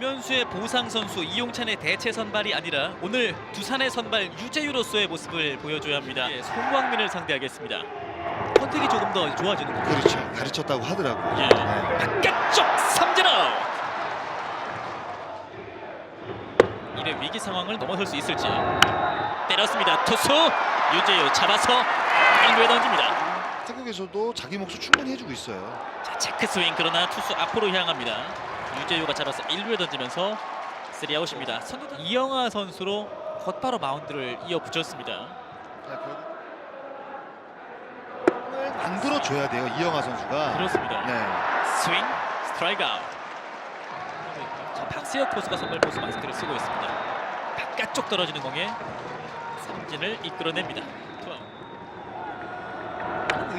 김현수의 보상 선수 이용찬의 대체 선발이 아니라 오늘 두산의 선발 유재유로서의 모습을 보여줘야 합니다. 예, 송광민을 상대하겠습니다. 컨택이 조금 더 좋아지는 것 같아요. 그렇죠. 가르쳤다고 하더라고요. 예. 네. 바깥쪽 삼진 아웃. 이래 위기 상황을 넘어설 수 있을지 때렸습니다. 투수 유재유 잡아서 1루에 던집니다. 태국에서도 자기 몫을 충분히 해주고 있어요. 자, 체크 스윙 그러나 투수 앞으로 향합니다. 유재유가 잡아서 1루에 던지면서 3아웃입니다. 선두 이영하 선수로 곧바로 마운드를 이어붙였습니다. 자, 만들어줘야 돼요. 이영하 선수가. 그렇습니다. 네. 스윙 스트라이크 아웃. 자, 박세혁 포수가 선발 포수 마스크를 쓰고 있습니다. 바깥쪽 떨어지는 공에 삼진을 이끌어냅니다.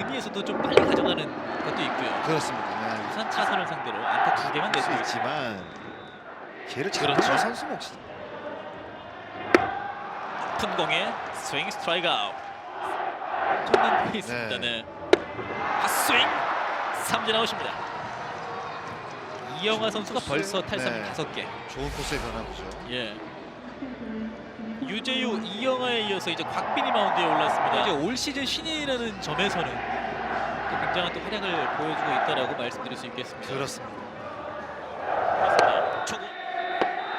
의미에서도 좀 빨리 가져가는 것도 있고요. 그렇습니다. 네. 부산 차선을 상대로 안타 두 개만 수 내고 있습니다. 있지만 걔를 잡는 그렇죠. 건 선수 몫이. 높은 공에 스윙 스트라이크 아웃. 엄청난 페이스입니다. 네. 네. 핫스윙 삼진 아웃입니다. 이영하 선수가. 벌써 탈삼 네. 다섯 개. 좋은 코스의 변화보죠. 예. 유재유, 이영하에 이어서 이제 곽빈이 마운드에 올랐습니다. 이제 올 시즌 신인이라는 점에서는 또 굉장한 또 활약을 보여주고 있다라고 말씀드릴 수 있겠습니다. 그렇습니다. 초구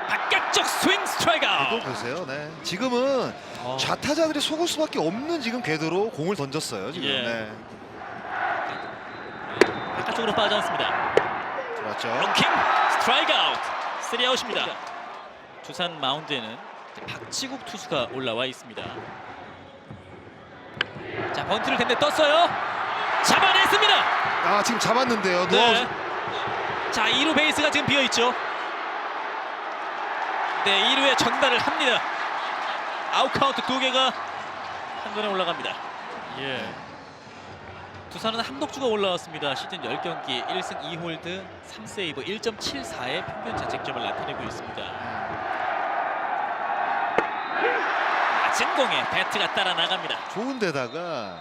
바깥쪽 스윙 스트라이크 아웃. 보세요. 네. 지금은 어, 좌타자들이 속을 수밖에 없는 지금 궤도로 공을 던졌어요. 지금. 예. 네. 바깥쪽으로 빠져 않습니다. 들어왔죠. 롱킹 스트라이크 아웃. 3아웃입니다. 두산 마운드에는 박지국 투수가 올라와 있습니다. 자 번트를 댄데 떴어요. 잡아냈습니다. 아 지금 잡았는데요. 네. 자 2루 베이스가 지금 비어 있죠. 네 2루에 전달을 합니다. 아웃 카운트 두 개가 한전에 올라갑니다. 예. 두산은 함덕주가 올라왔습니다. 시즌 10경기 1승 2홀드 3세이브 1.74의 평균 자책점을 나타내고 있습니다. 낮은 공에 배트가 따라 나갑니다. 좋은 데다가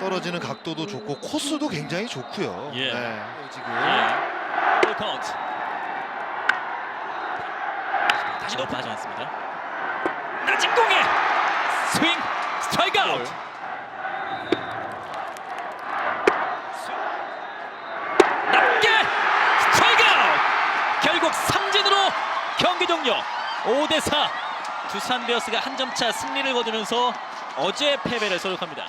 떨어지는 각도도 좋고 코스도 굉장히 좋고요. 예. 네. 지금 예. 볼 카운트. 다시 높아 하지 않습니다. 낮은 공에 스윙 스트라이크 아웃. 스윙. 낮게 스트라이크 아웃. 결국 삼진으로 경기 종료. 5 대 4. 두산 베어스가 한 점 차 승리를 거두면서 어제 패배를 소록합니다.